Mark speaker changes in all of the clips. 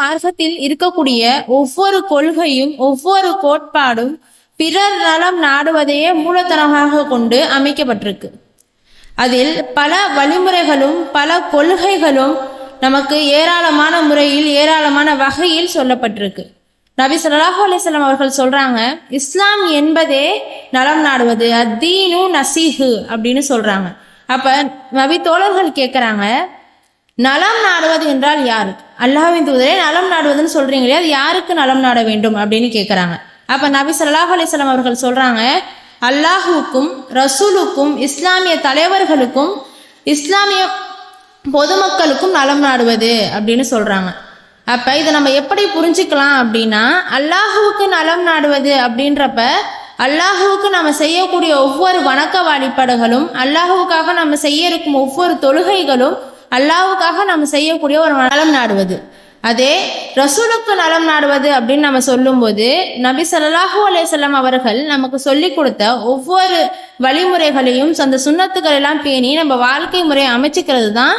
Speaker 1: மார்க்கத்தில் இருக்கக்கூடிய ஒவ்வொரு கொள்கையும் ஒவ்வொரு கோட்பாடும் பிறர் நலம் நாடுவதையே மூலதனமாக கொண்டு அமைக்கப்பட்டிருக்கு. அதில் பல வழிமுறைகளும் பல கொள்கைகளும் நமக்கு ஏராளமான முறையில் ஏராளமான வகையில் சொல்லப்பட்டிருக்கு. நபி சொல்லாஹு அலிஸ்லாம் அவர்கள் சொல்றாங்க இஸ்லாம் என்பதே நலம் நாடுவது அத்தீனு நசீஹு அப்படின்னு சொல்றாங்க. அப்ப நபி தோழர்கள் கேட்குறாங்க நலம் நாடுவது என்றால் யார்? அல்லாஹ்வின் தூதரே நலம் நாடுவதுன்னு சொல்றீங்களே அது யாருக்கு நலம் நாட வேண்டும் அப்படின்னு கேட்குறாங்க அப்போ நபி சல்லாஹ் அலிஸ்லாம் அவர்கள் சொல்கிறாங்க அல்லாஹுக்கும் ரசூலுக்கும் இஸ்லாமிய தலைவர்களுக்கும் இஸ்லாமிய பொதுமக்களுக்கும் நலம் நாடுவது அப்படின்னு சொல்கிறாங்க அப்போ இதை நம்ம எப்படி புரிஞ்சுக்கலாம் அப்படின்னா அல்லாஹுவுக்கு நலம் நாடுவது அப்படின்றப்ப அல்லாஹுவுக்கு நம்ம செய்யக்கூடிய ஒவ்வொரு வணக்க வழிபாடுகளும் அல்லாஹுவுக்காக நம்ம செய்ய இருக்கும் ஒவ்வொரு தொழுகைகளும் அல்லாவுக்காக நம்ம செய்யக்கூடிய ஒரு நலம் நாடுவது. அதே ரசூலுக்கு நலம் நாடுவது அப்படின்னு நம்ம சொல்லும்போது நபி சல்லாஹூ அலேசல்லாம் அவர்கள் நமக்கு சொல்லி கொடுத்த ஒவ்வொரு வழிமுறைகளையும் அந்த சுண்ணத்துக்கள் எல்லாம் பேணி நம்ம வாழ்க்கை முறையை அமைச்சிக்கிறது தான்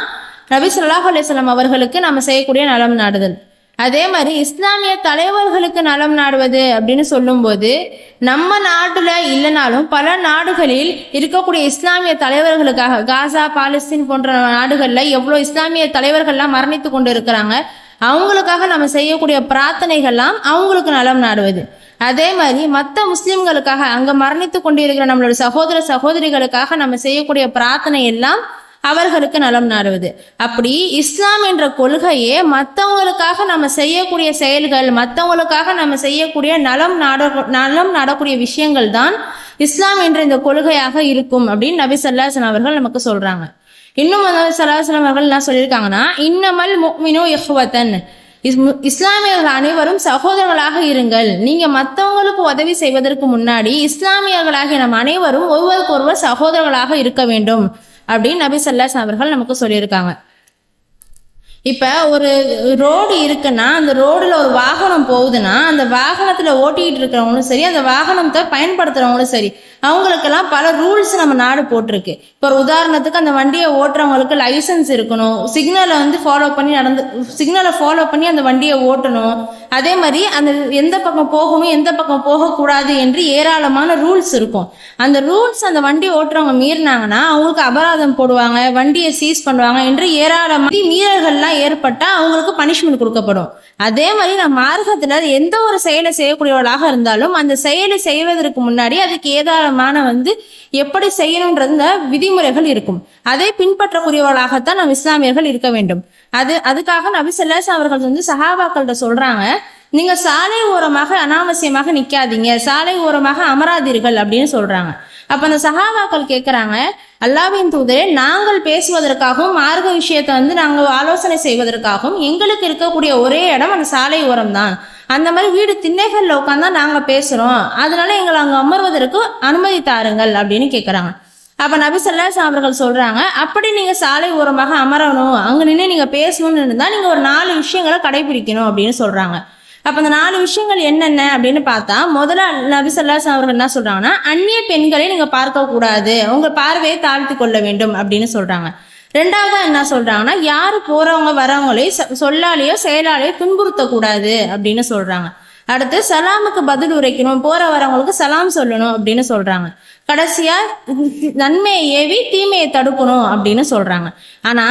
Speaker 1: நபி சல்லாஹூ அலேசல்லாம் அவர்களுக்கு நம்ம செய்யக்கூடிய நலம் நாடுதல். அதே மாதிரி இஸ்லாமிய தலைவர்களுக்கு நலம் நாடுவது அப்படின்னு சொல்லும்போது நம்ம நாட்டில் இல்லைனாலும் பல நாடுகளில் இருக்கக்கூடிய இஸ்லாமிய தலைவர்களுக்காக காசா பாலஸ்தீன் போன்ற நாடுகளில் எவ்வளோ இஸ்லாமிய தலைவர்கள்லாம் மரணித்து கொண்டு இருக்கிறாங்க அவங்களுக்காக நம்ம செய்யக்கூடிய பிரார்த்தனைகள்லாம் அவங்களுக்கு நலம் நாடுவது. அதே மாதிரி மற்ற முஸ்லிம்களுக்காக அங்கே மரணித்து கொண்டிருக்கிற நம்மளோட சகோதர சகோதரிகளுக்காக நம்ம செய்யக்கூடிய பிரார்த்தனை எல்லாம் அவர்களுக்கு நலம் நாடுவது அப்படி இஸ்லாம் என்ற கொள்கையே மற்றவங்களுக்காக நம்ம செய்யக்கூடிய செயல்கள் மற்றவங்களுக்காக நம்ம செய்யக்கூடிய நலம் நாட நலம் நாடக்கூடிய விஷயங்கள் தான் இஸ்லாம் என்ற இந்த கொள்கையாக இருக்கும் அப்படின்னு நபி சல்லாசன் அவர்கள் நமக்கு சொல்றாங்க. இன்னும் நபி அவர்கள் என்ன சொல்லியிருக்காங்கன்னா இன்னமல் முக்மினோ இஹ்வத்தன் இஸ்- இஸ்லாமியர்கள் அனைவரும் சகோதரர்களாக இருங்கள். நீங்க மற்றவங்களுக்கு உதவி செய்வதற்கு முன்னாடி இஸ்லாமியர்களாகிய நம் அனைவரும் ஒருவருக்கொருவர் சகோதரர்களாக இருக்க வேண்டும். அப்படின்னு நபி சல்லாஸ் அவர்கள் நமக்கு சொல்லியிருக்காங்க. இப்போ ஒரு ரோடு இருக்குன்னா அந்த ரோடில் ஒரு வாகனம் போகுதுன்னா அந்த வாகனத்தில் ஓட்டிக்கிட்டு இருக்கிறவங்களும் சரி அந்த வாகனத்தை பயன்படுத்துறவங்களும் சரி அவங்களுக்கெல்லாம் பல ரூல்ஸ் நம்ம நாடு போட்டிருக்கு. இப்போ ஒரு உதாரணத்துக்கு அந்த வண்டியை ஓட்டுறவங்களுக்கு லைசன்ஸ் இருக்கணும். சிக்னலை வந்து ஃபாலோ பண்ணி நடந்து சிக்னலை ஃபாலோ பண்ணி அந்த வண்டியை ஓட்டணும். அதே மாதிரி அந்த எந்த பக்கம் போகணும் எந்த பக்கம் போகக்கூடாது என்று ஏராளமான ரூல்ஸ் இருக்கும். அந்த ரூல்ஸ் அந்த வண்டி ஓட்டுறவங்க மீறினாங்கன்னா அவங்களுக்கு அபராதம் போடுவாங்க வண்டியை சீஸ் பண்ணுவாங்க என்று ஏராளமான மீறல்கள்லாம் ஏற்பட்டா அவங்களுக்கு பனிஷ்மெண்ட் கொடுக்கப்படும். அதே மாதிரி நம்ம மார்க்கத்துல எந்த ஒரு செயலை செய்யக்கூடியவர்களாக இருந்தாலும் அந்த செயலை செய்வதற்கு முன்னாடி அதுக்கு ஏதாளமான வந்து எப்படி செய்யணுன்றத விதிமுறைகள் இருக்கும். அதை பின்பற்றக்கூடியவர்களாகத்தான் நம்ம இஸ்லாமியர்கள் இருக்க வேண்டும். அது அதுக்காக நபி ஸல்லல்லாஹு அவர்கள் வந்து சஹாபாக்கள்கிட்ட சொல்றாங்க நீங்க சாலை ஓரமாக அனாவசியமாக நிக்காதீங்க சாலை ஓரமாக அமராதீர்கள் அப்படின்னு சொல்றாங்க. அப்ப அந்த சஹாபாக்கள் கேட்குறாங்க அல்லாவின் தூதரே நாங்கள் பேசுவதற்காகவும் மார்க்க விஷயத்தை வந்து நாங்கள் ஆலோசனை செய்வதற்காகவும் எங்களுக்கு இருக்கக்கூடிய ஒரே இடம் அந்த சாலை ஓரம் தான் அந்த மாதிரி வீடு திண்ணைகளில் உட்காந்தா நாங்கள் பேசுகிறோம் அதனால எங்களை அங்கே அமர்வதற்கு அனுமதி தாருங்கள் அப்படின்னு கேட்குறாங்க அப்போ நபி ஸல்லல்லாஹு அவர்கள் சொல்கிறாங்க அப்படி நீங்கள் சாலை ஓரமாக அமரணும். அங்கே நின்று நீங்கள் பேசணும்னு இருந்தால் நீங்கள் ஒரு நாலு விஷயங்களை கடைபிடிக்கணும் அப்படின்னு சொல்கிறாங்க அப்போ அந்த நாலு விஷயங்கள் என்னென்ன அப்படின்னு பார்த்தா முதல்ல நபிசல்லாஸ் அவர்கள் என்ன சொல்றாங்கன்னா அந்நிய பெண்களை நீங்கள் பார்க்கக்கூடாது உங்கள் பார்வையை தாழ்த்தி கொள்ள வேண்டும் அப்படின்னு சொல்றாங்க. ரெண்டாவதாக என்ன சொல்றாங்கன்னா யாரு போறவங்க வரவங்களையும் சொல்லாலேயோ செயலாலேயோ துன்புறுத்தக்கூடாது அப்படின்னு சொல்றாங்க. அடுத்து சலாமுக்கு பதில் உரைக்கணும் போற வரவங்களுக்கு சலாம் சொல்லணும் அப்படின்னு சொல்றாங்க. கடைசியா நன்மையை ஏவி தீமையை தடுக்கணும் அப்படின்னு சொல்றாங்க. ஆனா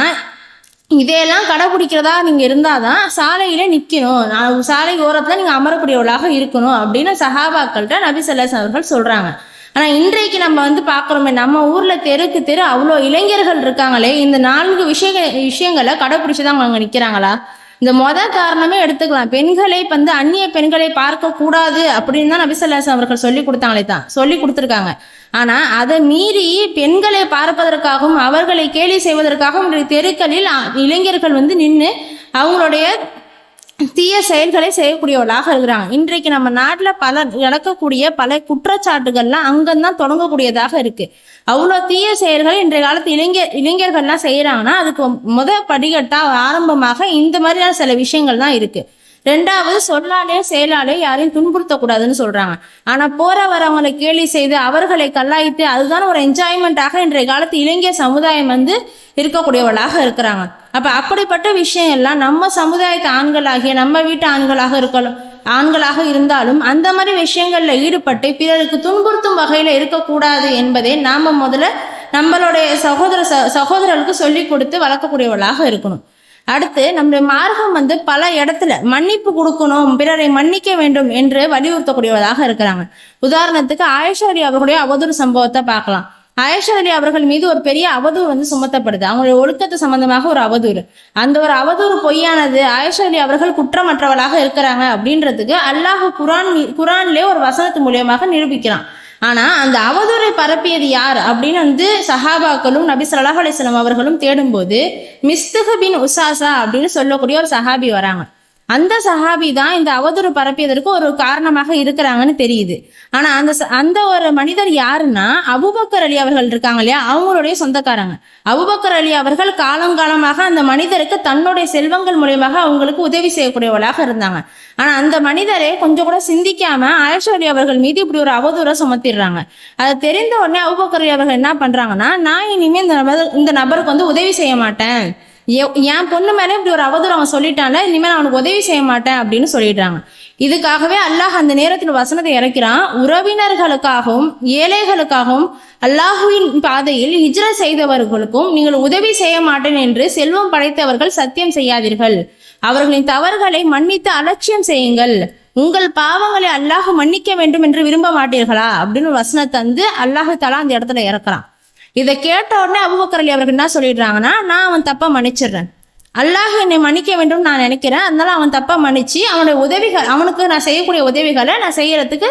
Speaker 1: இதையெல்லாம் கடைபிடிக்கிறதா நீங்க இருந்தாதான் தான் நிக்கணும். நான் சாலை ஓரத்தில் நீங்கள் அமரக்கூடியவர்களாக இருக்கணும் அப்படின்னு சஹாபாக்கள்கிட்ட நபி சல்லாஸ் அவர்கள் சொல்றாங்க. ஆனால் இன்றைக்கு நம்ம வந்து பார்க்குறோமே நம்ம ஊரில் தெருக்கு தெரு அவ்வளோ இளைஞர்கள் இருக்காங்களே இந்த நான்கு விஷய விஷயங்களை கடைபிடிச்சி தான் அவங்க நிற்கிறாங்களா நிக்கிறாங்களா? இந்த மொதல் காரணமே எடுத்துக்கலாம். பெண்களை வந்து அந்நிய பெண்களை பார்க்க கூடாது அப்படின்னு தான் நபிசல்லாஸ் அவர்கள் சொல்லி கொடுத்தாங்களே தான். சொல்லி கொடுத்துருக்காங்க. ஆனால் அதை மீறி பெண்களை பார்ப்பதற்காகவும் அவர்களை கேலி செய்வதற்காகவும் இன்றைய தெருக்களில் இளைஞர்கள் வந்து நின்று அவங்களுடைய தீய செயல்களை செய்யக்கூடியவர்களாக இருக்கிறாங்க. இன்றைக்கு நம்ம நாட்டில் பல நடக்கக்கூடிய பல குற்றச்சாட்டுகள்லாம் அங்கந்தான் தொடங்கக்கூடியதாக இருக்கு. அவ்வளோ தீய செயல்கள் இன்றைய காலத்து இளைஞர் இளைஞர்கள்லாம் செய்கிறாங்கன்னா அதுக்கு முத படிகட்டாக ஆரம்பமாக இந்த மாதிரியான சில விஷயங்கள் தான் இருக்குது ரெண்டாவது சொல்லாலே செயலாலே யாரையும் துன்புறுத்தக்கூடாதுன்னு சொல்றாங்க. ஆனா போற வரவங்களை கேலி செய்து அவர்களை கல்லாய்த்து அதுதான் ஒரு என்ஜாய்மெண்ட்டாக இன்றைய காலத்து இளைஞர் சமுதாயம் வந்து இருக்கக்கூடியவர்களாக இருக்கிறாங்க. அப்ப அப்படிப்பட்ட விஷயம் எல்லாம் நம்ம சமுதாயத்து ஆண்களாகிய நம்ம வீட்டு ஆண்களாக இருக்கலாம் ஆண்களாக இருந்தாலும் அந்த மாதிரி விஷயங்கள்ல ஈடுபட்டு பிறருக்கு துன்புறுத்தும் வகையில இருக்கக்கூடாது என்பதை நாம முதல்ல நம்மளுடைய சகோதர ச- சகோதரர்களுக்கு சொல்லி கொடுத்து வளர்க்கக்கூடியவர்களாக இருக்கணும். அடுத்து நம்முடைய மார்க்கம் வந்து பல இடத்துல மன்னிப்பு கொடுக்கணும் பிறரை மன்னிக்க வேண்டும் என்று வலியுறுத்தக்கூடியவதாக இருக்கிறாங்க. உதாரணத்துக்கு ஆயிஷா அவர்களுடைய அவதூறு சம்பவத்தை பார்க்கலாம். ஆயிஷா அவர்கள் மீது ஒரு பெரிய அவதூறு வந்து சுமத்தப்படுது. அவங்களுடைய ஒழுக்கத்து சம்பந்தமாக ஒரு அவதூறு. அந்த ஒரு அவதூறு பொய்யானது ஆயிஷா அவர்கள் குற்றமற்றவளாக இருக்கிறாங்க அப்படின்றதுக்கு அல்லாஹ் குரான் குரான்லேயே குரான்லயே ஒரு வசனத்து மூலியமாக நிரூபிக்கிறான். ஆனா அந்த அவதூறை பரப்பியது யார் அப்படின்னு வந்து சஹாபாக்களும் நபி சல்லாஹ் அலிஸ்லாம் அவர்களும் தேடும்போது மிஸ்துஹபின் உசாசா அப்படின்னு சொல்லக்கூடிய ஒரு சஹாபி வராங்க. அந்த சஹாபி தான் இந்த அவதூறு பரப்பியதற்கு ஒரு காரணமாக இருக்கிறாங்கன்னு தெரியுது. ஆனா அந்த அந்த ஒரு மனிதர் யாருன்னா அபுபக்கர் அலி அவர்கள் இருக்காங்க இல்லையா? அவங்களுடைய சொந்தக்காரங்க. அபுபக்கர் அலி அவர்கள் காலங்காலமாக அந்த மனிதருக்கு தன்னுடைய செல்வங்கள் மூலியமாக அவங்களுக்கு உதவி செய்யக்கூடியவர்களாக இருந்தாங்க. ஆனா அந்த மனிதரை கொஞ்சம் கூட சிந்திக்காம ஆயிஷா அலி அவர்கள் மீது இப்படி ஒரு அவதூறை சுமத்திடுறாங்க. அதை தெரிந்த உடனே அபுபக்கர் அலி அவர்கள் என்ன பண்றாங்கன்னா நான் இனிமே இந்த நபர் இந்த நபருக்கு வந்து உதவி செய்ய மாட்டேன். என் பொண்ணு மேலே இப்படி ஒரு அவதூறு அவன் சொல்லிட்டான்ல இனிமேல் அவனுக்கு உதவி செய்ய மாட்டேன் அப்படின்னு சொல்லிடுறாங்க. இதுக்காகவே அல்லாஹ் அந்த நேரத்தில் வசனத்தை இறக்கிறான். உறவினர்களுக்காகவும் ஏழைகளுக்காகவும் அல்லாஹுவின் பாதையில் ஹிஜ்ர செய்தவர்களுக்கும் நீங்கள் உதவி செய்ய மாட்டேன் என்று செல்வம் படைத்தவர்கள் சத்தியம் செய்யாதீர்கள். அவர்களின் தவறுகளை மன்னித்து அலட்சியம் செய்யுங்கள். உங்கள் பாவங்களை அல்லாஹ் மன்னிக்க வேண்டும் என்று விரும்ப மாட்டீர்களா? அப்படின்னு ஒரு வசனத்தை வந்து அல்லாஹு தலா அந்த இடத்துல இறக்குறான். இதை கேட்ட உடனே அபுபக்கர் அலி அவர்கள் என்ன சொல்லிடுறாங்கன்னா நான் அவன் தப்பா மன்னிச்சிடுறேன். அல்லாஹ் என்னை மன்னிக்க வேண்டும் நான் நினைக்கிறேன். அதனால அவன் தப்பா மன்னிச்சு அவனுடைய உதவிகள் அவனுக்கு நான் செய்யக்கூடிய உதவிகளை நான் செய்யறதுக்கு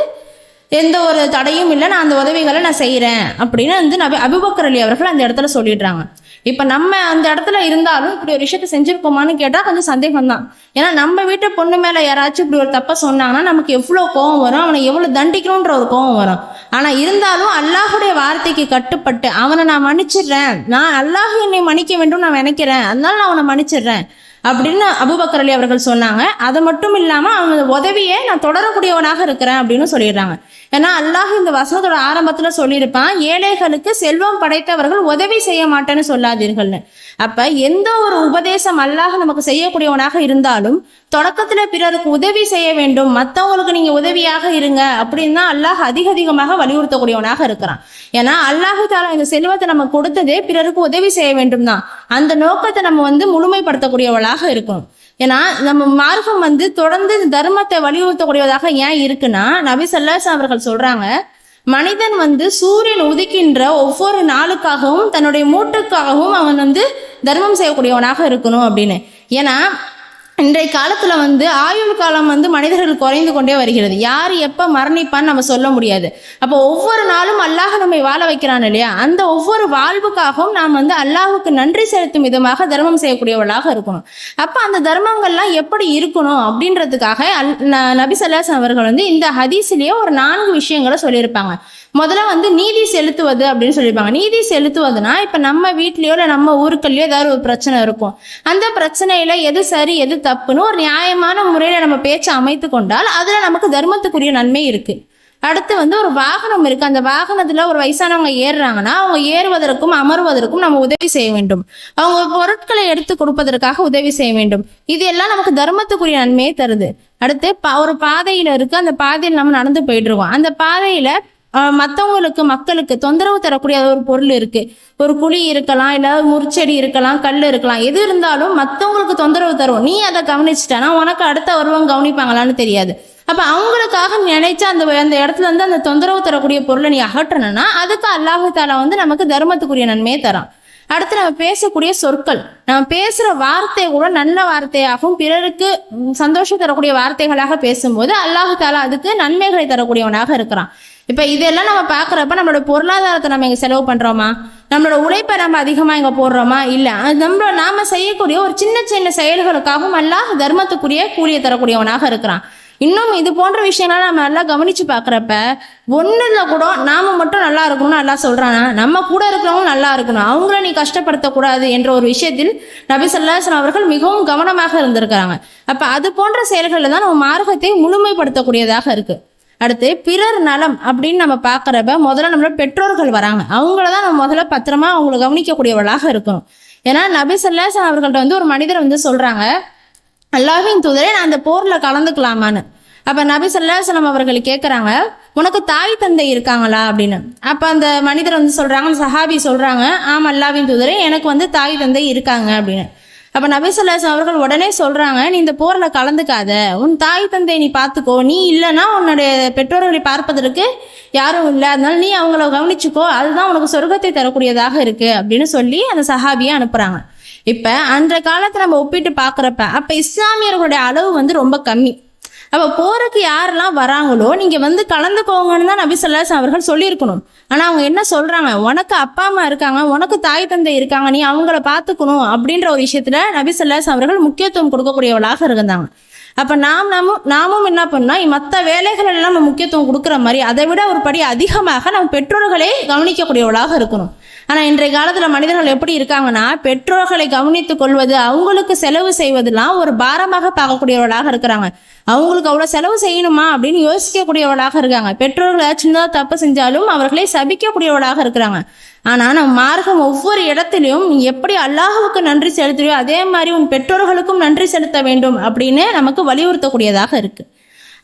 Speaker 1: எந்த ஒரு தடையும் இல்லை. நான் அந்த உதவிகளை நான் செய்கிறேன் அப்படின்னு வந்து நபி அபுபக்கர் அலி அவர்கள் அந்த இடத்துல சொல்லிடுறாங்க. இப்போ நம்ம அந்த இடத்துல இருந்தாலும் இப்படி ஒரு விஷயத்த செஞ்சுருப்போமான்னு கேட்டால் கொஞ்சம் சந்தேகம் தான் ஏன்னா நம்ம வீட்டு பொண்ணு மேலே யாராச்சும் இப்படி ஒரு தப்பை சொன்னாங்கன்னா நமக்கு எவ்வளோ கோவம் வரும் அவனை எவ்வளோ தண்டிக்கணுன்ற ஒரு கோவம் வரும். ஆனால் இருந்தாலும் அல்லாஹுடைய வார்த்தைக்கு கட்டுப்பட்டு அவனை நான் மன்னிச்சிடுறேன் நான் அல்லாஹ் என்னை மன்னிக்க வேண்டும் நான் நினைக்கிறேன் அதனால நான் அவனை மன்னிச்சிடுறேன் அப்படின்னு அபுபக்கர் அலி அவர்கள் சொன்னாங்க. அது மட்டும் இல்லாமல் அவங்க உதவியை நான் தொடரக்கூடியவனாக இருக்கிறேன் அப்படின்னு சொல்லிடுறாங்க. ஏன்னா அல்லாஹ் இந்த வசனத்தோட ஆரம்பத்தில் சொல்லியிருப்பான் ஏழைகளுக்கு செல்வம் படைத்தவர்கள் உதவி செய்ய மாட்டேன்னு சொல்லாதீர்கள்னு. அப்ப எந்த ஒரு உபதேசம் அல்லாஹ் நமக்கு செய்யக்கூடியவனாக இருந்தாலும் தொடக்கத்துல பிறருக்கு உதவி செய்ய வேண்டும் மற்றவங்களுக்கு நீங்க உதவியாக இருங்க அப்படின்னு தான் அல்லாஹ் அதிக அதிகமாக வலியுறுத்தக்கூடியவனாக இருக்கிறான். ஏன்னா அல்லாஹு தாலா இந்த செல்வத்தை நம்ம கொடுத்ததே பிறருக்கு உதவி செய்ய வேண்டும் தான் அந்த நோக்கத்தை நம்ம வந்து முழுமைப்படுத்தக்கூடியவளாக இருக்கணும். ஏன்னா நம்ம மார்க்கம் வந்து தொடர்ந்து தர்மத்தை வலியுறுத்தக்கூடியதாக ஏன் இருக்குன்னா நபி சல்லாஸ் அவர்கள் சொல்றாங்க மனிதன் வந்து சூரியன் உதிக்கின்ற ஒவ்வொரு நாளுக்காகவும் தன்னுடைய மூட்டுக்காகவும் அவன் வந்து தர்மம் செய்யக்கூடியவனாக இருக்கணும் அப்படின்னு. ஏன்னா இன்றைய காலத்தில் வந்து ஆயுள் காலம் வந்து மனிதர்கள் குறைந்து கொண்டே வருகிறது. யார் எப்போ மரணிப்பான்னு நம்ம சொல்ல முடியாது. அப்போ ஒவ்வொரு நாளும் அல்லாஹ் நம்மை வாழ வைக்கிறான் இல்லையா? அந்த ஒவ்வொரு வாழ்வுக்காகவும் நாம் வந்து அல்லாஹுக்கு நன்றி செலுத்தும் விதமாக தர்மம் செய்யக்கூடியவர்களாக இருக்கணும். அப்போ அந்த தர்மங்கள்லாம் எப்படி இருக்கணும் அப்படின்றதுக்காக அல் ந- நபி சல்லாஸ் அவர்கள் வந்து இந்த ஹதீஸ்லேயே ஒரு நான்கு விஷயங்களை சொல்லியிருப்பாங்க. முதல்ல வந்து நீதி செலுத்துவது அப்படின்னு சொல்லியிருப்பாங்க. நீதி செலுத்துவதுனா இப்போ நம்ம வீட்லேயோ இல்லை நம்ம ஊருக்குள்ளேயோ ஏதாவது ஒரு பிரச்சனை இருக்கும். அந்த பிரச்சனையில எது சரி எது தப்புன்னு ஒரு நியாயமான முறையில நம்ம பேச்சை அமைத்து கொண்டால் அதுல நமக்கு தர்மத்துக்குரிய நன்மை இருக்கு. அடுத்து வந்து ஒரு வாகனம் இருக்கு. அந்த வாகனத்துல ஒரு வயசானவங்க ஏறுறாங்கன்னா அவங்க ஏறுவதற்கும் அமர்வதற்கும் நம்ம உதவி செய்ய வேண்டும். அவங்க பொருட்களை எடுத்து கொடுப்பதற்காக உதவி செய்ய வேண்டும். இது எல்லாம் நமக்கு தர்மத்துக்குரிய நன்மையை தருது. அடுத்து பா- ஒரு பாதையில இருக்கு. அந்த பாதையில் நம்ம நடந்து போயிட்டு இருக்கோம். அந்த பாதையில மற்றவங்களுக்கு மக்களுக்கு தொந்தரவு தரக்கூடிய ஒரு பொருள் இருக்கு. ஒரு குழி இருக்கலாம் இல்லை முறிச்செடி இருக்கலாம் கல் இருக்கலாம் எது இருந்தாலும் மற்றவங்களுக்கு தொந்தரவு தரும். நீ அதை கவனிச்சிட்டனா உனக்கு அடுத்த வருவம் கவனிப்பாங்களான்னு தெரியாது. அப்போ அவங்களுக்காக நினைச்ச அந்த அந்த இடத்துல இருந்து அந்த தொந்தரவு தரக்கூடிய பொருளை நீ அகற்றணும்னா அதுக்கு அல்லாஹு தாலா வந்து நமக்கு தர்மத்துக்குரிய நன்மையை தரான். அடுத்து நம்ம பேசக்கூடிய சொற்கள். நம்ம பேசுகிற வார்த்தை கூட நல்ல வார்த்தையாகவும் பிறருக்கு சந்தோஷம் தரக்கூடிய வார்த்தைகளாக பேசும்போது அல்லாஹு தாலா அதுக்கு நன்மைகளை தரக்கூடியவனாக இருக்கிறான். இப்போ இதெல்லாம் நம்ம பார்க்குறப்ப நம்மளோட பொருளாதாரத்தை நம்ம இங்கே செலவு பண்ணுறோமா நம்மளோட உழைப்பை நம்ம அதிகமாக இங்கே போடுறோமா? இல்லை அது நம்ம நாம செய்யக்கூடிய ஒரு சின்ன சின்ன செயல்களுக்காகவும் அல்லாஹ் தர்மத்துக்குரிய கூலியை தரக்கூடியவனாக இருக்கிறான். இன்னும் இது போன்ற விஷயங்கள்லாம் நம்ம நல்லா கவனித்து பார்க்குறப்ப ஒன்றில் கூட நாம மட்டும் நல்லா இருக்கணும்னு நல்லா சொல்கிறானா நம்ம கூட இருக்கிறவங்க நல்லா இருக்கணும். அவங்கள நீ கஷ்டப்படுத்தக்கூடாது என்ற ஒரு விஷயத்தில் நபி அவர்கள் மிகவும் கவனமாக இருந்திருக்கிறாங்க. அப்போ அது போன்ற செயல்களில் தான் நம்ம மார்க்கத்தை முழுமைப்படுத்தக்கூடியதாக இருக்கு. அடுத்து பிறர் நலம் அப்படின்னு நம்ம பார்க்குறப்ப முதல்ல நம்மளோட பெற்றோர்கள் வராங்க. அவங்கள தான் நம்ம முதல்ல பத்திரமா அவங்கள கவனிக்கக்கூடியவர்களாக இருக்கணும். ஏன்னா நபி ஸல்லல்லாஹு அவர்கள்ட்ட வந்து ஒரு மனிதர் வந்து சொல்கிறாங்க அல்லாஹ்வின் தூதரே நான் அந்த போரில் கலந்துக்கலாமான்னு. அப்போ நபி ஸல்லல்லாஹு அவர்கள் கேட்குறாங்க உனக்கு தாய் தந்தை இருக்காங்களா? அப்படின்னு. அப்போ அந்த மனிதர் வந்து சொல்கிறாங்க சஹாபி சொல்கிறாங்க ஆமா அல்லாஹ்வின் தூதரே எனக்கு வந்து தாய் தந்தை இருக்காங்க அப்படின்னு. அப்ப நபிசல்லாஸ் அவர்கள் உடனே சொல்றாங்க நீ இந்த போர்ல கலந்துக்காத. உன் தாய் தந்தை நீ பார்த்துக்கோ. நீ இல்லைன்னா உன்னுடைய பெற்றோர்களை பார்ப்பதற்கு யாரும் இல்லை. அதனால நீ அவங்கள கவனிச்சுக்கோ. அதுதான் உனக்கு சொர்க்கத்தை தரக்கூடியதாக இருக்கு. அப்படின்னு சொல்லி அந்த சஹாபியை அனுப்புறாங்க. இப்ப அன்றைய காலத்தை நம்ம ஒப்பிட்டு பார்க்குறப்ப அப்ப இஸ்லாமியர்களுடைய அளவு வந்து ரொம்ப கம்மி. அப்ப போருக்கு யாரெல்லாம் வராங்களோ நீங்க வந்து கலந்துக்கோங்கன்னு தான் நபிசல்லாஸ் அவர்கள் சொல்லியிருக்கணும். ஆனால் அவங்க என்ன சொல்கிறாங்க உனக்கு அப்பா அம்மா இருக்காங்க உனக்கு தாய் தந்தை இருக்காங்க நீ அவங்கள பார்த்துக்கணும் அப்படின்ற ஒரு விஷயத்தில் நபி ஸல்லல்லாஹு அவர்கள் முக்கியத்துவம் கொடுக்கக்கூடியவளாக இருந்தாங்க. அப்போ நாம் நாமும் நாமும் என்ன பண்ணோம்? மற்ற வேலைகள் எல்லாம் நம்ம முக்கியத்துவம் கொடுக்குற மாதிரி அதை விட ஒரு படி அதிகமாக நம்ம பெற்றோர்களே கவனிக்கக்கூடியவளாக இருக்கணும். ஆனால் இன்றைய காலத்தில் மனிதர்கள் எப்படி இருக்காங்கன்னா பெற்றோர்களை கவனித்துக் கொள்வது அவங்களுக்கு செலவு செய்வதெல்லாம் ஒரு பாரமாக பார்க்கக்கூடியவர்களாக இருக்கிறாங்க. அவங்களுக்கு அவ்வளோ செலவு செய்யணுமா அப்படின்னு யோசிக்கக்கூடியவர்களாக இருக்காங்க. பெற்றோர்கள் சின்னதாக தப்பு செஞ்சாலும் அவர்களை சபிக்கக்கூடியவர்களாக இருக்கிறாங்க. ஆனால் நம்ம மார்க்கம் ஒவ்வொரு இடத்துலையும் நீ எப்படி அல்லாஹுவுக்கு நன்றி செலுத்துறியோ அதே மாதிரி உன் பெற்றோர்களுக்கும் நன்றி செலுத்த வேண்டும் அப்படின்னு நமக்கு வலியுறுத்தக்கூடியதாக இருக்குது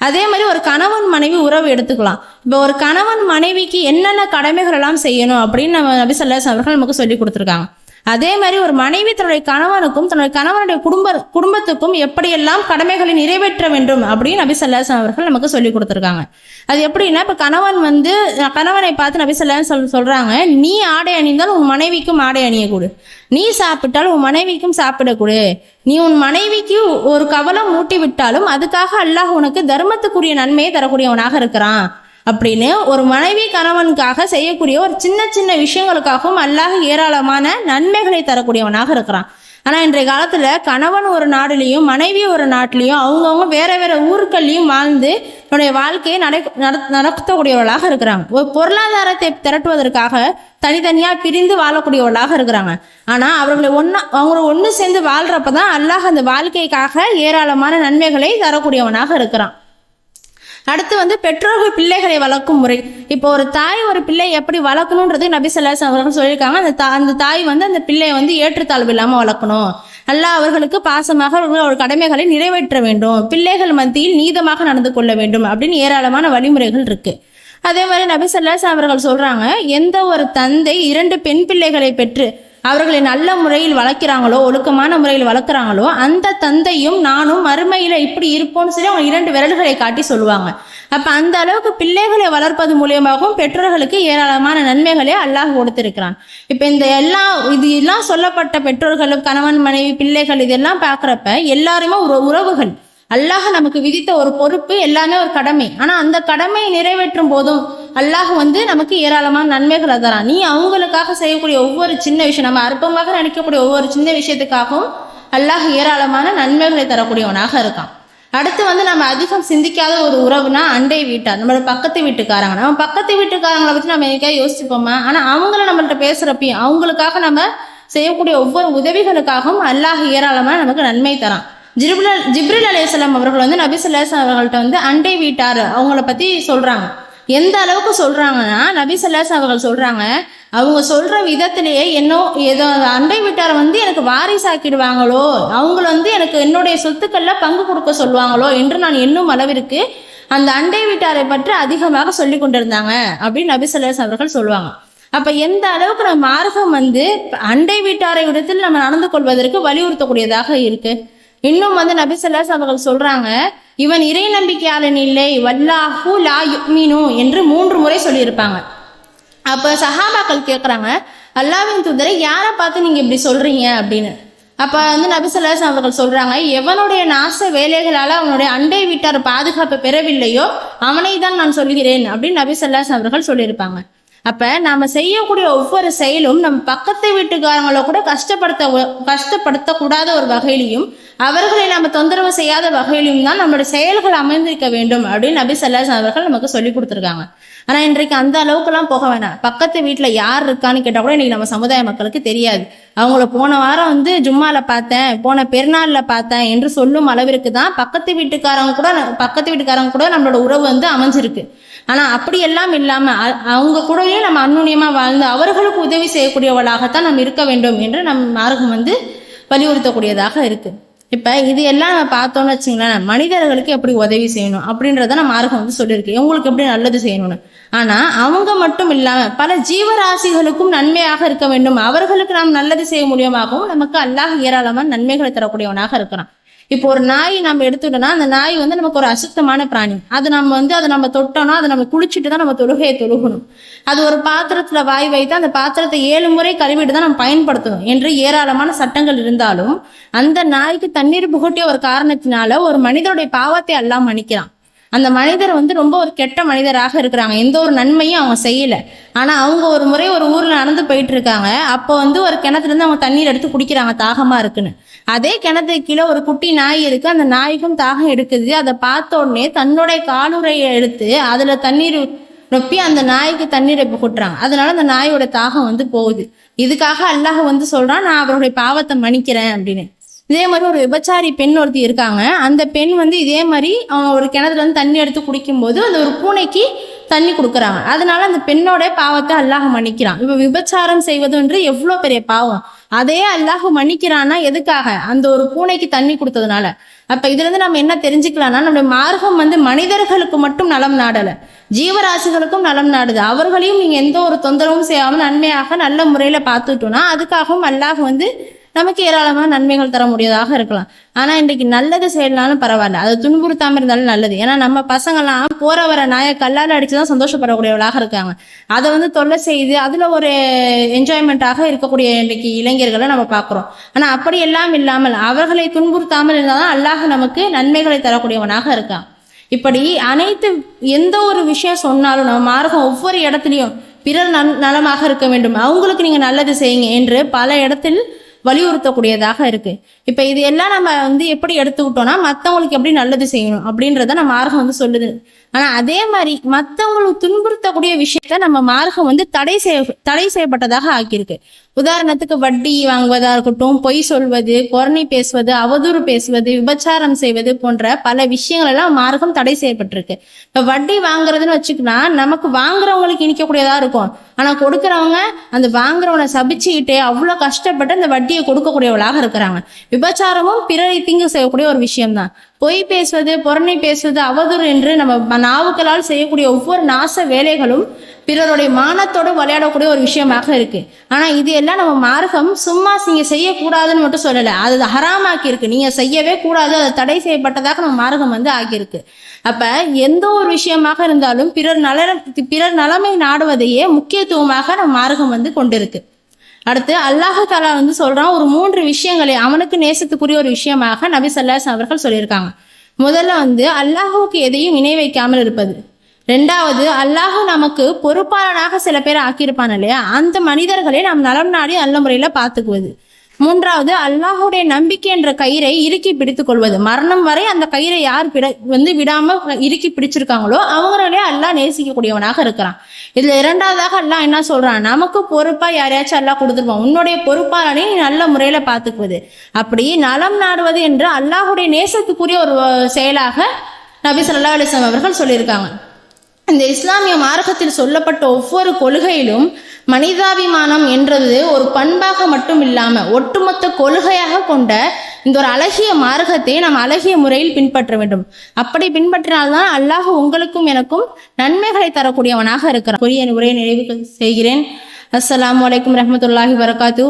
Speaker 1: அதே மாதிரி ஒரு கணவன் மனைவி உறவு எடுத்துக்கலாம். இப்போ ஒரு கணவன் மனைவிக்கு என்னென்ன கடமைகள் எல்லாம் செய்யணும் அப்படின்னு நம்ம நபி ஸல்லல்லாஹு அவர்கள் நமக்கு சொல்லி கொடுத்துருக்காங்க. அதே மாதிரி ஒரு மனைவி தன்னுடைய கணவனுக்கும் தன்னுடைய கணவனுடைய குடும்ப குடும்பத்துக்கும் எப்படியெல்லாம் கடமைகளை நிறைவேற்ற வேண்டும் அப்படின்னு நபி அவர்கள் நமக்கு சொல்லி கொடுத்துருக்காங்க. அது எப்படின்னா இப்போ கணவன் வந்து கணவனை பார்த்து நபி சொல் சொல்கிறாங்க நீ ஆடை அணிந்தால் உன் மனைவிக்கும் ஆடை அணியக்கூடு. நீ சாப்பிட்டால் உன் மனைவிக்கும் சாப்பிடக்கூடு. நீ உன் மனைவிக்கு ஒரு கவலம் ஊட்டி விட்டாலும் அதுக்காக அல்லாஹ் உனக்கு தர்மத்துக்குரிய நன்மையை தரக்கூடியவனாக இருக்கிறான். அப்படின்னு ஒரு மனைவி கணவனுக்காக செய்யக்கூடிய ஒரு சின்ன சின்ன விஷயங்களுக்காகவும் அல்லாஹ் ஏராளமான நன்மைகளை தரக்கூடியவனாக இருக்கிறான். ஆனால் இன்றைய காலத்தில் கணவன் ஒரு நாடுலேயும் மனைவி ஒரு நாட்டிலையும் அவங்கவுங்க வேற வேற ஊர்கள்லையும் வாழ்ந்து தன்னுடைய வாழ்க்கையை நடை நட- நடத்தக்கூடியவர்களாக இருக்கிறாங்க. ஒரு பொருளாதாரத்தை திரட்டுவதற்காக தனித்தனியாக பிரிந்து வாழக்கூடியவர்களாக இருக்கிறாங்க. ஆனால் அவர்களை ஒன்றா அவங்கள ஒன்று சேர்ந்து வாழ்கிறப்ப தான் அல்லாஹ் அந்த வாழ்க்கைக்காக ஏராளமான நன்மைகளை தரக்கூடியவனாக இருக்கிறான். அடுத்து வந்து பெற்றோர்கள் பிள்ளைகளை வளர்க்கும் முறை. இப்போ ஒரு தாய் ஒரு பிள்ளை எப்படி வளர்க்கணுன்றது நபி ஸல்லல்லாஹு அவர்கள் சொல்லியிருக்காங்க. அந்த தா அந்த தாய் வந்து அந்த பிள்ளையை வந்து ஏற்றுத்தாழ்வு இல்லாமல் வளர்க்கணும். அல்லாஹ் அவர்களுக்கு பாசமாக அவர்கள் கடமைகளை நிறைவேற்ற வேண்டும். பிள்ளைகள் மத்தியில் நீதமாக நடந்து கொள்ள வேண்டும் அப்படின்னு ஏராளமான வழிமுறைகள் இருக்கு. அதே மாதிரி நபி அவர்கள் சொல்றாங்க எந்த ஒரு தந்தை இரண்டு பெண் பிள்ளைகளை பெற்று அவர்களை நல்ல முறையில் வளர்க்கிறாங்களோ ஒழுக்கமான முறையில் வளர்க்குறாங்களோ அந்த தந்தையும் நானும் மறுமையில் இப்படி இருப்போம்னு சொல்லி அவங்க இரண்டு விரல்களை காட்டி சொல்லுவாங்க. அப்ப அந்த அளவுக்கு பிள்ளைகளை வளர்ப்பது மூலியமாகவும் பெற்றோர்களுக்கு ஏராளமான நன்மைகளே அல்லாஹ் கொடுத்திருக்கிறான். இப்போ இந்த எல்லா இது எல்லாம் சொல்லப்பட்ட பெற்றோர்களும் கணவன் மனைவி பிள்ளைகள் இதெல்லாம் பார்க்குறப்ப எல்லாருமே உறவுகள். அல்லாஹ் நமக்கு விதித்த ஒரு பொறுப்பு எல்லாமே ஒரு கடமை. ஆனா அந்த கடமையை நிறைவேற்றும் போதும் அல்லாஹ் வந்து நமக்கு ஏராளமான நன்மைகளை தரான். நீ அவங்களுக்காக செய்யக்கூடிய ஒவ்வொரு சின்ன விஷயம் நம்ம அற்பமாக நினைக்கக்கூடிய ஒவ்வொரு சின்ன விஷயத்துக்காகவும் அல்லாஹ் ஏராளமான நன்மைகளை தரக்கூடியவனாக இருக்கான். அடுத்து வந்து நம்ம அதிகம் சிந்திக்காத ஒரு உறவுனா அண்டை வீட்டார் நம்மளோட பக்கத்து வீட்டுக்காரங்க. நம்ம பக்கத்து வீட்டுக்காரங்களை பற்றி நம்ம எங்கேயா யோசிச்சுப்போமா? ஆனா அவங்கள நம்மள்கிட்ட பேசுறப்பையும் அவங்களுக்காக நம்ம செய்யக்கூடிய ஒவ்வொரு உதவிகளுக்காகவும் அல்லாஹ் ஏராளமான நமக்கு நன்மை தரான். ஜிப்ரல் ஜிப்ரில் அலையசலாம் அவர்கள் வந்து நபி ஸல்லல்லாஹு அவர்கள்ட்ட வந்து அண்டை வீட்டார் அவங்கள பற்றி சொல்கிறாங்க எந்த அளவுக்கு சொல்கிறாங்கன்னா நபி அவர்கள் சொல்கிறாங்க அவங்க சொல்கிற விதத்திலேயே என்னோ ஏதோ அண்டை வீட்டாரை வந்து எனக்கு வாரிசாக்கிடுவாங்களோ அவங்கள வந்து எனக்கு என்னுடைய சொத்துக்களில் பங்கு கொடுக்க சொல்லுவாங்களோ என்று நான் இன்னும் அளவிற்கு அந்த அண்டை வீட்டாரை பற்றி அதிகமாக சொல்லி கொண்டிருந்தாங்க அப்படின்னு நபி அவர்கள் சொல்லுவாங்க. அப்போ எந்த அளவுக்கு நம்ம மார்க்கம் வந்து அண்டை வீட்டாரை விடத்தில் நம்ம நடந்து கொள்வதற்கு வலியுறுத்தக்கூடியதாக இருக்குது இன்னும் வந்து நபிசல்லாஸ் அவர்கள் சொல்றாங்க இவன் இறை நம்பிக்கையாளன் இல்லை வல்லாஹு லா யுக்மினு என்று மூன்று முறை சொல்லியிருப்பாங்க. அப்ப சஹாபாக்கள் கேட்குறாங்க அல்லாவின் தூதரை யாரை பார்த்து நீங்க இப்படி சொல்றீங்க? அப்படின்னு. அப்ப வந்து நபிசல்லாஸ் அவர்கள் சொல்றாங்க எவனுடைய நாச வேலைகளால அவனுடைய அண்டை வீட்டார் பாதுகாப்பு பெறவில்லையோ அவனை தான் நான் சொல்கிறேன். அப்படின்னு நபிசல்லாஸ் அவர்கள் சொல்லியிருப்பாங்க. அப்ப நாம செய்யக்கூடிய ஒவ்வொரு செயலும் நம்ம பக்கத்து வீட்டுக்காரங்கள கூட கஷ்டப்படுத்த கஷ்டப்படுத்த கூடாத ஒரு வகையிலையும் அவர்களை நம்ம தொந்தரவு செய்யாத வகையிலும் தான் நம்மளுடைய செயல்கள் அமைந்திருக்க வேண்டும் அப்படின்னு நபி சல்லாஸ் அவர்கள் நமக்கு சொல்லி கொடுத்துருக்காங்க. ஆனால் இன்றைக்கு அந்த அளவுக்குலாம் போக வேணாம். பக்கத்து வீட்டில் யார் இருக்கான்னு கேட்டால் கூட இன்றைக்கி நம்ம சமுதாய மக்களுக்கு தெரியாது. அவங்கள போன வாரம் வந்து ஜும்மாவில் பார்த்தேன் போன பெருநாளில் பார்த்தேன் என்று சொல்லும் அளவிற்கு தான் பக்கத்து வீட்டுக்காரங்க கூட பக்கத்து வீட்டுக்காரங்க கூட நம்மளோட உறவு வந்து அமைஞ்சிருக்கு. ஆனால் அப்படி எல்லாம் இல்லாமல் அவங்க கூடவே நம்ம அந்நுண்ணியமா வாழ்ந்து அவர்களுக்கு உதவி செய்யக்கூடியவளாகத்தான் நம்ம இருக்க வேண்டும் என்று நம் மார்க்கம் வந்து வலியுறுத்தக்கூடியதாக இருக்குது இப்போ இது எல்லாம் நம்ம பார்த்தோம்னு வச்சுங்களேன் மனிதர்களுக்கு எப்படி உதவி செய்யணும் அப்படின்றத நம்ம மார்க்கம் வந்து சொல்லியிருக்கு. இவங்களுக்கு எப்படி நல்லது செய்யணும்னு. ஆனால் அவங்க மட்டும் இல்லாமல் பல ஜீவராசிகளுக்கும் நன்மையாக இருக்க வேண்டும். அவர்களுக்கு நாம் நல்லது செய்ய முடியுமாகவும் நமக்கு அல்லாஹ் ஏராளமான நன்மைகளை தரக்கூடியவனாக இருக்கிறான். இப்போ ஒரு நாய் நம்ம எடுத்துட்டோம்னா அந்த நாய் வந்து நமக்கு ஒரு அசுத்தமான பிராணி. அது நம்ம வந்து அதை நம்ம தொட்டோம்னா அதை நம்ம குளிச்சுட்டு தான் நம்ம தொழுகையை தொழுகணும். அது ஒரு பாத்திரத்துல வாய் வைத்து அந்த பாத்திரத்தை ஏழு முறை கழுவிட்டு தான் நம்ம பயன்படுத்தணும். என்று ஏராளமான சட்டங்கள் இருந்தாலும் அந்த நாய்க்கு தண்ணீர் புகட்டிய ஒரு காரணத்தினால ஒரு மனிதனுடைய பாவத்தை எல்லாம் மன்னிக்கிறான் அந்த மனிதர் வந்து ரொம்ப ஒரு கெட்ட மனிதராக இருக்கிறாங்க. எந்த ஒரு நன்மையும் அவங்க செய்யல. ஆனா அவங்க ஒரு முறை ஒரு ஊர்ல நடந்து போயிட்டு இருக்காங்க அப்போ வந்து ஒரு கிணத்துல இருந்து அவங்க தண்ணீர் எடுத்து குடிக்கிறாங்க தாகமா இருக்குன்னு. அதே கிணத்துக்கு கீழே ஒரு குட்டி நாய் இருக்கு. அந்த நாய்க்கும் தாகம் எடுக்குது. அதை பார்த்த உடனே தன்னுடைய காலுரையை எடுத்து அதுல தண்ணீர் ரொப்பி அந்த நாய்க்கு தண்ணீரை கொட்டுறாங்க. அதனால அந்த நாயோட தாகம் வந்து போகுது. இதுக்காக அல்லாஹ் வந்து சொல்றான் நான் அவருடைய பாவத்தை மன்னிக்கிறேன் அப்படின்னு. இதே மாதிரி ஒரு விபச்சாரி பெண் ஒருத்தி இருக்காங்க. அந்த பெண் வந்து இதே மாதிரி ஒரு கிணத்துல வந்து தண்ணி எடுத்து குடிக்கும்போது அந்த ஒரு பூனைக்கு தண்ணி கொடுக்குறாங்க. அதனால அந்த பெண்ணோட பாவத்தை அல்லாஹ் மன்னிக்கிறான். இப்போ விபச்சாரம் செய்வதுன்று எவ்வளோ பெரிய பாவம்? அதே அல்லாஹ் மன்னிக்கிறான்னா எதுக்காக? அந்த ஒரு பூனைக்கு தண்ணி கொடுத்ததுனால. அப்ப இதுல இருந்து நம்ம என்ன தெரிஞ்சுக்கலாம்னா நம்முடைய மார்க்கம் வந்து மனிதர்களுக்கு மட்டும் நலம் நாடல. ஜீவராசிகளுக்கும் நலம் நாடுது. அவர்களையும் நீங்க எந்த ஒரு தொந்தரவும் செய்யாமல் நன்மையாக நல்ல முறையில பார்த்துட்டோம்னா அதுக்காகவும் அல்லாஹ் வந்து நமக்கு ஏராளமான நன்மைகள் தர முடியதாக இருக்கலாம். ஆனா இன்றைக்கு நல்லது செய்யலனாலும் பரவாயில்ல. அது துன்புறுத்தாம இருந்தாலும் நல்லது. ஏன்னா நம்ம பசங்கள்லாம் போற வர நாயை கல்லால் அடிச்சுதான் சந்தோஷப்படக்கூடியவர்களாக இருக்காங்க. அதை வந்து தொல்லை செய்து அதுல ஒரு என்ஜாய்மெண்ட்டாக இருக்கக்கூடிய இன்றைக்கு இளைஞர்களை நம்ம பார்க்குறோம். ஆனா அப்படி எல்லாம் இல்லாமல் அவர்களை துன்புறுத்தாமல் இருந்தால்தான் அல்லாஹ் நமக்கு நன்மைகளை தரக்கூடியவனாக இருக்கான். இப்படி அனைத்து எந்த ஒரு விஷயம் சொன்னாலும் நம்ம மார்க்கம் ஒவ்வொரு இடத்துலையும் பிறர் நலமாக இருக்க வேண்டும். அவங்களுக்கு நீங்க நல்லது செய்யுங்க என்று பல இடத்தில் வலியுறுத்தக்கூடியதாக இருக்கு. இப்ப இது எல்லாம் நம்ம வந்து எப்படி எடுத்துக்கிட்டோம்னா மத்தவங்களுக்கு எப்படி நல்லது செய்யணும் அப்படின்றத நம்ம மார்க்கம் வந்து சொல்லுது. ஆனா அதே மாதிரி மத்தவங்களுக்கு துன்புறுத்தக்கூடிய விஷயத்த நம்ம மார்க்கம் வந்து தடை செய்ய தடை செய்யப்பட்டதாக ஆக்கியிருக்கு. உதாரணத்துக்கு வட்டி வாங்குவதா இருக்கட்டும் பொய் சொல்வது குரணை பேசுவது அவதூறு பேசுவது விபச்சாரம் செய்வது போன்ற பல விஷயங்கள் எல்லாம் மார்க்கம் தடை செய்யப்பட்டிருக்கு. இப்ப வட்டி வாங்குறதுன்னு வச்சுக்கினா நமக்கு வாங்குறவங்களுக்கு இனிக்கக்கூடியதா இருக்கும். ஆனா கொடுக்கறவங்க அந்த வாங்குறவனை சபிச்சுக்கிட்டே அவ்வளவு கஷ்டப்பட்டு அந்த வட்டியை கொடுக்கக்கூடியவளாக இருக்கிறாங்க. விபச்சாரமும் பிறரை தீங்கு செய்யக்கூடிய ஒரு விஷயம்தான். பொய் பேசுவது புறணை பேசுவது அவதூறு என்று நம்ம நாவுக்களால் செய்யக்கூடிய ஒவ்வொரு நாச வேலைகளும் பிறருடைய மானத்தோடு விளையாடக்கூடிய ஒரு விஷயமாக இருக்கு. ஆனா இது எல்லாம் நம்ம மார்க்கம் சும்மா நீங்க செய்யக்கூடாதுன்னு மட்டும் சொல்லலை. அது ஹராமாக்கி இருக்கு. நீங்க செய்யவே கூடாது. அது தடை செய்யப்பட்டதாக நம்ம மார்க்கம் வந்து ஆகியிருக்கு அப்ப எந்த ஒரு விஷயமாக இருந்தாலும் பிறர் நல பிறர் நலமை நாடுவதையே முக்கியத்துவமாக நம்ம மார்க்கம் வந்து கொண்டிருக்கு. அடுத்து அல்லாஹு தாலா வந்து சொல்றான் ஒரு மூன்று விஷயங்களை அவனுக்கு நேசத்துக்குரிய ஒரு விஷயமாக நபி சல்லாஸ் அவர்கள் சொல்லியிருக்காங்க. முதல்ல வந்து அல்லாஹுக்கு எதையும் இணை வைக்காமல் இருப்பது. ரெண்டாவது அல்லாஹு நமக்கு பொறுப்பாளனாக சில பேர் ஆக்கியிருப்பான் இல்லையா? அந்த மனிதர்களை நாம் நலம் நாடி நல்ல முறையில் பார்த்துக்குவது. மூன்றாவது அல்லாஹுடைய நம்பிக்கை என்ற கயிறை இறுக்கி பிடித்துக் கொள்வது. மரணம் வரை அந்த கயிறை யார் பிட வந்து விடாம இறுக்கி பிடிச்சிருக்காங்களோ அவங்களே அல்லாஹ் நேசிக்கக்கூடியவனாக இருக்கிறான். இதுல இரண்டாவதாக அல்லாஹ் என்ன சொல்றான்? நமக்கு பொறுப்பா யாரையாச்சும் அல்லாஹ் கொடுத்துருப்பான். உன்னுடைய பொறுப்பாளனே நல்ல முறையில பாத்துக்குவது அப்படி நலம் நாடுவது என்று அல்லாஹுடைய நேசத்துக்குரிய ஒரு செயலாக நபி சொல்லா அலிஸ்லாம் அவர்கள் சொல்லியிருக்காங்க. இந்த இஸ்லாமிய மார்க்கத்தில் சொல்லப்பட்ட ஒவ்வொரு கொள்கையிலும் மனிதாபிமானம் என்றது ஒரு பண்பாக மட்டும் இல்லாமல் ஒட்டுமொத்த கொள்கையாக கொண்ட இந்த ஒரு அழகிய மார்க்கத்தை நாம் அழகிய முறையில் பின்பற்ற வேண்டும். அப்படி பின்பற்றினால்தான் அல்லாஹ் உங்களுக்கும் எனக்கும் நன்மைகளை தரக்கூடியவனாக இருக்கிறான். உரிய உரையை நிறைவு செய்கிறேன். அஸ்லாம் வலைக்கம் ரஹமத்துல்லாஹி வரகாத்து